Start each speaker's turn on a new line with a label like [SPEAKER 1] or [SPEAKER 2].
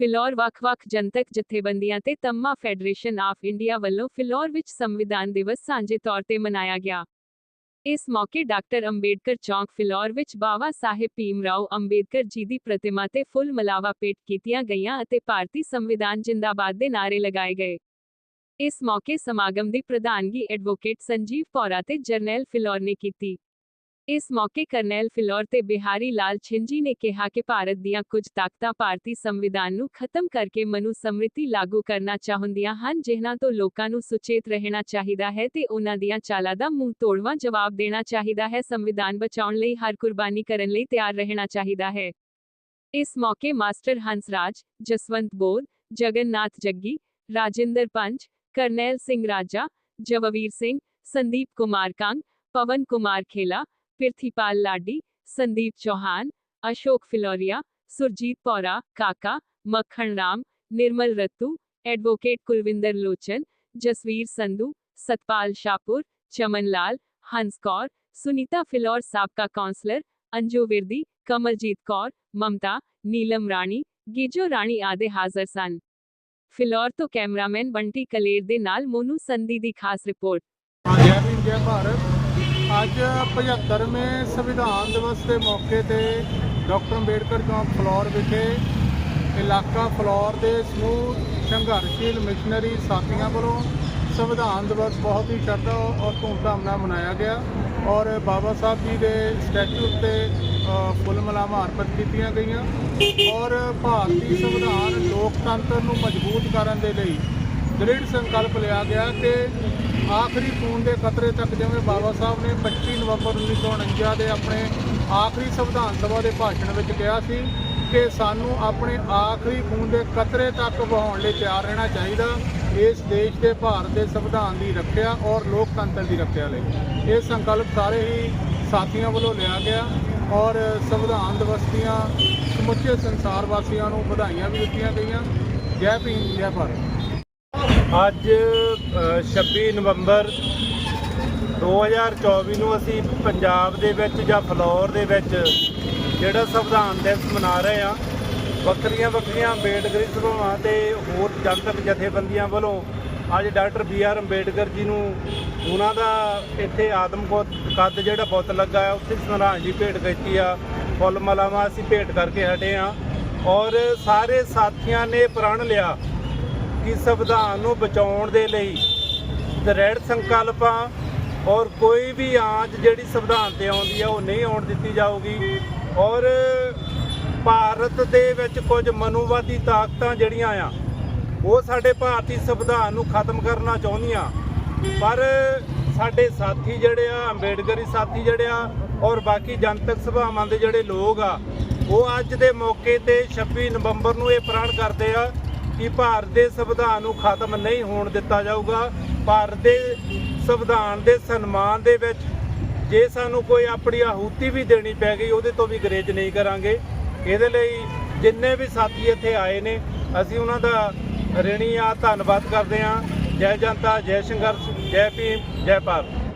[SPEAKER 1] ਫਿਲੌਰ ਵੱਖ-ਵੱਖ ਜਨਤਕ ਜਥੇਬੰਦੀਆਂ ਤੇ ਤੰਮਾ ਫੈਡਰੇਸ਼ਨ ਆਫ ਇੰਡੀਆ ਵੱਲੋਂ ਫਿਲੌਰ ਵਿੱਚ ਸੰਵਿਧਾਨ ਦਿਵਸ ਸਾਂਝੇ ਤੌਰ ਤੇ ਮਨਾਇਆ ਗਿਆ। ਇਸ ਮੌਕੇ ਡਾਕਟਰ ਅੰਬੇਡਕਰ ਚੌਂਕ ਫਿਲੌਰ ਵਿੱਚ ਬਾਬਾ ਸਾਹਿਬ ਭੀਮ ਰਾਓ ਅੰਬੇਡਕਰ ਜੀ ਦੀ ਪ੍ਰਤਿਮਾ ਤੇ ਫੁੱਲ ਮਲਾਵਾ ਭੇਟ ਕੀਤੀਆਂ ਗਈਆਂ ਅਤੇ ਭਾਰਤੀ ਸੰਵਿਧਾਨ ਜਿੰਦਾਬਾਦ ਦੇ ਨਾਅਰੇ ਲਗਾਏ ਗਏ। ਇਸ ਮੌਕੇ ਸਮਾਗਮ ਦੀ ਪ੍ਰਧਾਨਗੀ ਐਡਵੋਕੇਟ ਸੰਜੀਵ ਪੌਰਾ ਤੇ ਜਰਨੈਲ ਫਿਲੌਰ ਨੇ ਕੀਤੀ। ਇਸ ਮੌਕੇ ਕਰਨੈਲ ਫਿਲੌਰ ਤੇ ਬਿਹਾਰੀ ਲਾਲ ਛਿੰਜੀ ਨੇ ਕਿਹਾ ਕਿ ਭਾਰਤ ਦੀਆਂ ਕੁਝ ਤਾਕਤਾਂ ਭਾਰਤੀ ਸੰਵਿਧਾਨ ਨੂੰ ਖਤਮ ਕਰਕੇ ਮਨੁ ਸਮ੍ਰਿਤੀ ਲਾਗੂ ਕਰਨਾ ਚਾਹੁੰਦੀਆਂ ਹਨ ਜਿਨ੍ਹਾਂ ਤੋਂ ਲੋਕਾਂ ਨੂੰ ਸੁਚੇਤ ਰਹਿਣਾ ਚਾਹੀਦਾ ਹੈ ਤੇ ਉਹਨਾਂ ਦੀਆਂ ਚਾਲਾਂ ਦਾ ਮੂੰਹ ਤੋੜਵਾਂ ਜਵਾਬ ਦੇਣਾ ਚਾਹੀਦਾ ਹੈ ਸੰਵਿਧਾਨ ਬਚਾਉਣ ਲਈ ਹਰ ਕੁਰਬਾਨੀ ਕਰਨ ਲਈ ਤਿਆਰ ਰਹਿਣਾ ਚਾਹੀਦਾ ਹੈ ਇਸ ਮੌਕੇ ਮਾਸਟਰ ਹੰਸਰਾਜ ਜਸਵੰਤ ਬੋਧ ਜਗਨਨਾਥ ਜੱਗੀ ਰਾਜਿੰਦਰ ਪੰਚ ਕਰਨੈਲ ਸਿੰਘ ਰਾਜਾ ਜਵਵੀਰ ਸਿੰਘ ਸੰਦੀਪ ਕੁਮਾਰ ਕੰਗ ਪਵਨ ਕੁਮਾਰ ਖੇਲਾ ਪਿਰਥੀਪਾਲ ਲਾਡੀ ਸੰਦੀਪ ਚੌਹਾਨ ਅਸ਼ੋਕ ਫਿਲੋਰੀਆ ਸੁਰਜੀਤ ਪੌਰਾ ਕਾਕਾ ਮੱਖਣ ਰਾਮ ਨਿਰਮਲ ਰੱਤੂ ਐਡਵੋਕੇਟ ਕੁਲਵਿੰਦਰ ਲੋਚਨ ਜਸਵੀਰ ਸੰਧੂ ਸਤਪਾਲ ਸ਼ਾਪੁਰ ਚਮਨ ਲਾਲ ਹੰਸ ਕੌਰ ਸੁਨੀਤਾ ਫਿਲੌਰ ਸਾਬਕਾ ਕਾਉਂਸਲਰ ਅੰਜੂ ਵਿਰਦੀ ਕਮਲਜੀਤ ਕੌਰ ਮਮਤਾ ਨੀਲਮ ਰਾਣੀ ਗੀਜੋ ਰਾਣੀ ਆਦਿ ਹਾਜ਼ਰ ਸਨ ਫਿਲੌਰ ਤੋਂ ਕੈਮਰਾਮੈਨ ਬੰਟੀ ਕਲੇਰ ਦੇ ਨਾਲ ਮੋਨੂ ਸੰਧੀ ਦੀ ਖਾਸ ਰਿਪੋਰਟ
[SPEAKER 2] ਜੈ ਭੀਮ ਜੈ ਭਾਰਤ ਅੱਜ 75ਵੇਂ ਸੰਵਿਧਾਨ ਦਿਵਸ ਦੇ ਮੌਕੇ ਤੇ ਡਾਕਟਰ ਅੰਬੇਡਕਰ ਚੌਂਕ ਫਲੋਰ ਵਿਖੇ ਇਲਾਕਾ ਫਲੋਰ ਦੇ ਸਮੂਹ ਸੰਘਰਸ਼ੀਲ ਮਿਸ਼ਨਰੀ ਸਾਥੀਆਂ ਵੱਲੋਂ ਸੰਵਿਧਾਨ ਦਿਵਸ ਬਹੁਤ ਹੀ ਸ਼ਰਧਾ ਔਰ ਧੂਮਧਾਮ ਨਾਲ ਮਨਾਇਆ ਗਿਆ ਔਰ ਬਾਬਾ ਸਾਹਿਬ ਜੀ ਦੇ ਸਟੈਚੂ ਉੱਤੇ ਫੁੱਲ ਮਲਾਵਾਂ ਅਰਪਿਤ ਕੀਤੀਆਂ ਗਈਆਂ ਔਰ ਭਾਰਤੀ ਸੰਵਿਧਾਨ ਲੋਕਤੰਤਰ ਨੂੰ ਮਜ਼ਬੂਤ ਕਰਨ ਦੇ ਲਈ ਦ੍ਰਿੜ ਸੰਕਲਪ ਲਿਆ ਗਿਆ ਕਿ ਆਖਰੀ ਖੂਨ ਦੇ ਕਤਰੇ ਤੱਕ ਜਿਵੇਂ ਬਾਬਾ ਸਾਹਿਬ ਨੇ 25 ਨਵੰਬਰ 1949 ਦੇ ਆਪਣੇ ਆਖਰੀ ਸੰਵਿਧਾਨ ਸਭਾ ਦੇ ਭਾਸ਼ਣ ਵਿੱਚ ਕਿਹਾ ਸੀ ਕਿ ਸਾਨੂੰ ਆਪਣੇ ਆਖਰੀ ਖੂਨ ਦੇ ਕਤਰੇ ਤੱਕ ਵਹਾਉਣ ਲਈ ਤਿਆਰ ਰਹਿਣਾ ਚਾਹੀਦਾ, ਇਸ ਦੇਸ਼ ਦੇ ਭਾਰਤ ਦੇ ਸੰਵਿਧਾਨ ਦੀ ਰੱਖਿਆ ਔਰ ਲੋਕਤੰਤਰ ਦੀ ਰੱਖਿਆ ਲਈ। ਇਹ ਸੰਕਲਪ ਸਾਰੇ ਹੀ ਸਾਥੀਆਂ ਵੱਲੋਂ ਲਿਆ ਗਿਆ ਔਰ ਸੰਵਿਧਾਨ ਦਿਵਸ ਦੀਆਂ ਸਮੁੱਚੇ ਸੰਸਾਰ ਵਾਸੀਆਂ ਨੂੰ ਵਧਾਈਆਂ ਵੀ ਦਿੱਤੀਆਂ ਗਈਆਂ। ਜੈ ਭੀਮ, ਜੈ ਭਾਰਤ।
[SPEAKER 3] ਅੱਜ ਅ, 26 ਨਵੰਬਰ 2024 ਨੂੰ ਅਸੀਂ ਪੰਜਾਬ ਦੇ ਵਿੱਚ ਜਾਂ ਫਲੋਰ ਦੇ ਵਿੱਚ ਜਿਹੜਾ ਸੰਵਿਧਾਨ ਦਿਵਸ ਮਨਾ ਰਹੇ ਆ ਵੱਖਰੀਆਂ ਵੱਖਰੀਆਂ ਅੰਬੇਡਕਰੀ ਸਭਾਵਾਂ ਤੇ ਹੋਰ ਜਨਤਕ ਜਥੇਬੰਦੀਆਂ ਵੱਲੋਂ ਅੱਜ doctor B R Ambedkar ji ਨੂੰ ਉਹਨਾਂ ਦਾ ਇੱਥੇ ਆਦਮ ਕੱਦ ਜਿਹੜਾ ਬੁੱਤ ਲੱਗਾ ਹੈ ਉੱਥੇ ਸ਼ਰਧਾਂਜਲੀ ਭੇਟ ਕੀਤੀ ਆ ਫੁੱਲ ਮਲਾਵਾਂ ਅਸੀਂ ਭੇਟ ਕਰਕੇ ਹਟੇ ਆ ਔਰ ਸਾਰੇ ਸਾਥੀਆਂ ਨੇ ਪ੍ਰਣ ਲਿਆ ਕਿ ਸੰਵਿਧਾਨ ਨੂੰ ਬਚਾਉਣ ਦੇ ਲਈ ਦ੍ਰਿੜ ਸੰਕਲਪਾਂ ਔਰ ਕੋਈ ਵੀ ਆਂਚ ਜਿਹੜੀ ਸੰਵਿਧਾਨ ਤੇ ਆਉਂਦੀ ਆ, ਉਹ ਨਹੀਂ ਆਉਣ ਦਿੱਤੀ ਜਾਊਗੀ। ਔਰ ਭਾਰਤ ਦੇ ਵਿੱਚ ਕੁਝ ਮਨੁਵਾਦੀ ਤਾਕਤਾਂ ਜਿਹੜੀਆਂ ਆ, ਉਹ ਸਾਡੇ ਭਾਰਤੀ ਸੰਵਿਧਾਨ ਨੂੰ ਖਤਮ ਕਰਨਾ ਚਾਹੁੰਦੀਆਂ। ਪਰ ਸਾਡੇ ਸਾਥੀ ਜਿਹੜੇ ਆ, ਅੰਬੇਡਕਰੀ ਸਾਥੀ ਜਿਹੜੇ ਆ, ਔਰ ਬਾਕੀ ਜਨਤਕ ਸਭਾਵਾਂ ਦੇ ਜਿਹੜੇ ਲੋਕ ਆ, ਉਹ ਅੱਜ ਦੇ ਮੌਕੇ ਤੇ 26 ਨਵੰਬਰ ਨੂੰ ਇਹ ਪ੍ਰਣ ਕਰਦੇ ਆ ਕਿ ਭਾਰਤ ਦੇ ਸੰਵਿਧਾਨ ਨੂੰ ਖਤਮ ਨਹੀਂ ਹੋਣ ਦਿੱਤਾ ਜਾਊਗਾ। ਭਾਰਤ ਦੇ ਸੰਵਿਧਾਨ ਦੇ ਸਨਮਾਨ ਦੇ ਵਿੱਚ ਜੇ ਸਾਨੂੰ ਕੋਈ ਆਪਣੀ ਆਹੂਤੀ ਵੀ ਦੇਣੀ ਪੈ ਗਈ, ਉਹਦੇ ਤੋਂ ਵੀ ਗਰੇਜ ਨਹੀਂ ਕਰਾਂਗੇ। ਇਹਦੇ ਲਈ ਜਿੰਨੇ ਵੀ ਸਾਥੀ ਇੱਥੇ ਆਏ ਨੇ, ਅਸੀਂ ਉਹਨਾਂ ਦਾ ਰਿਣੀ ਆ, ਧੰਨਵਾਦ ਕਰਦੇ ਹਾਂ। ਜੈ ਜਨਤਾ, ਜੈ ਸੰਘਰਸ਼, ਜੈ ਭੀਮ, ਜੈ ਭਾਰਤ।